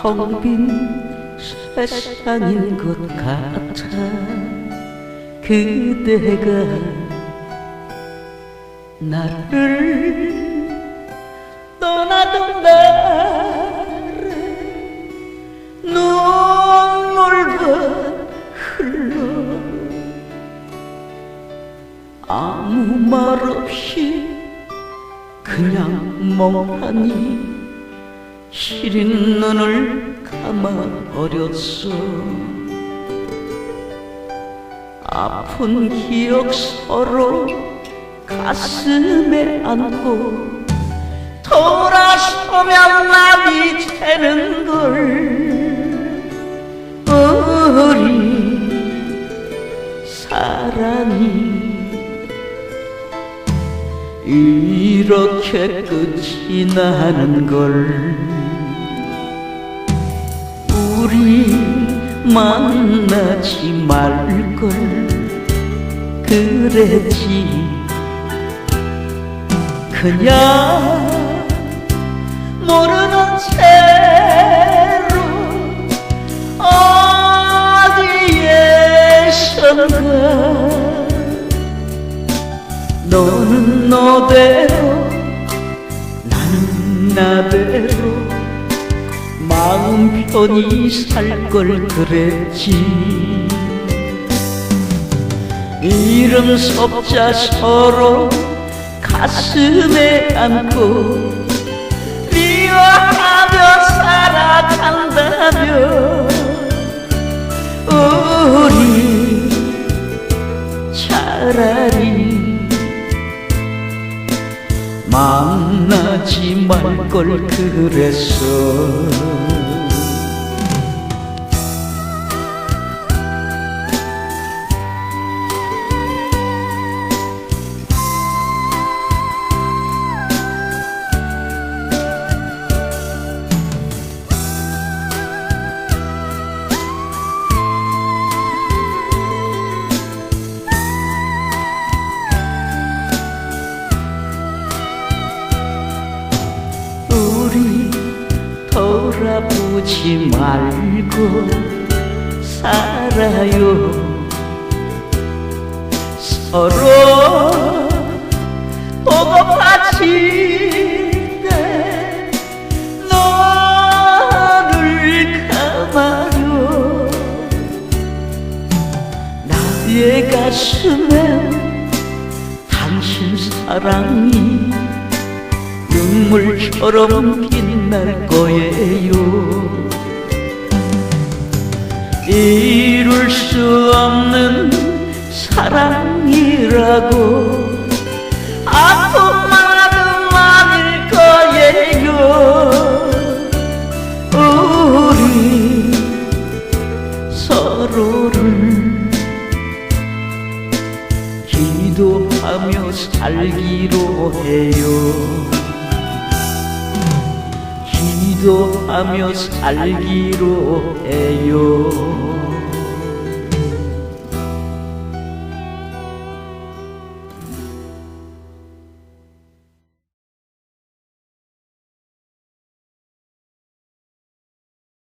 텅빈 세상인 것 같아 그대가 나를 떠나던 날에 눈물과 흘러 아무 말 없이 그냥 멍하니 시린 눈을 감아 버렸어 아픈 기억 서로 가슴에 안고 돌아서면 나비 새는 걸 우리 사랑이 이렇게 끝이 나는 걸 우리 만나지 말걸 그랬지. 그냥 모르는 채로 어디에선가 너는 너대로 나대로 마음 편히 살 걸 그랬지. 이름 섭자 서로 가슴에 안고 미워하며 살아간다며 우리 차라리 만나지 말 걸 그랬어 아보지 말고 살아요. 서로 보고파질 때 너를 감아요. 나의 가슴에 당신 사랑이 눈물처럼 빛 날 거예요. 이룰 수 없는 사랑이라고 아픈 마음 많을 거예요. 우리 서로를 기도하며 살기로 해요 기도하며 살기로 해요.